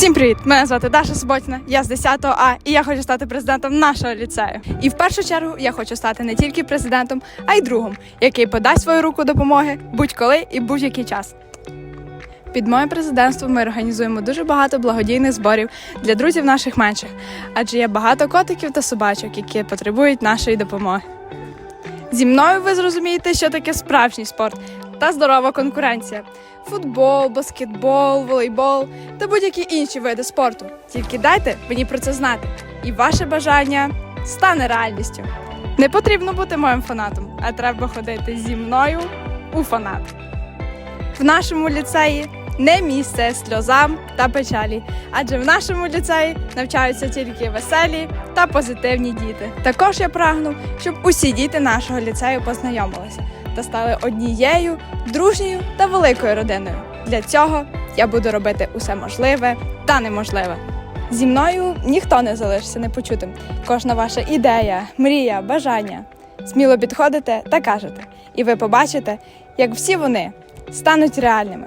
Всім привіт! Мене звати Даша Суботіна, я з 10 А, і я хочу стати президентом нашого ліцею. І в першу чергу я хочу стати не тільки президентом, а й другом, який подасть свою руку допомоги будь-коли і будь-який час. Під моє президентство ми організуємо дуже багато благодійних зборів для друзів наших менших, адже є багато котиків та собачок, які потребують нашої допомоги. Зі мною ви зрозумієте, що таке справжній спорт та здорова конкуренція. Футбол, баскетбол, волейбол та будь-які інші види спорту. Тільки дайте мені про це знати, і ваше бажання стане реальністю. Не потрібно бути моїм фанатом, а треба ходити зі мною у фанат. В нашому ліцеї не місце сльозам та печалі, адже в нашому ліцеї навчаються тільки веселі та позитивні діти. Також я прагну, щоб усі діти нашого ліцею познайомилися та стали однією дружньою та великою родиною. Для цього я буду робити усе можливе та неможливе. Зі мною ніхто не залишиться непочутим. Кожна ваша ідея, мрія, бажання сміло підходите та кажете, і ви побачите, як всі вони стануть реальними.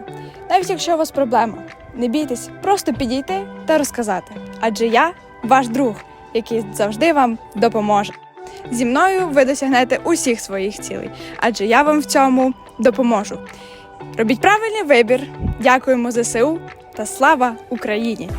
Навіть якщо у вас проблема, не бійтесь, просто підійти та розказати. Адже я ваш друг, який завжди вам допоможе. Зі мною ви досягнете усіх своїх цілей, адже я вам в цьому допоможу. Робіть правильний вибір. Дякуємо ЗСУ та слава Україні!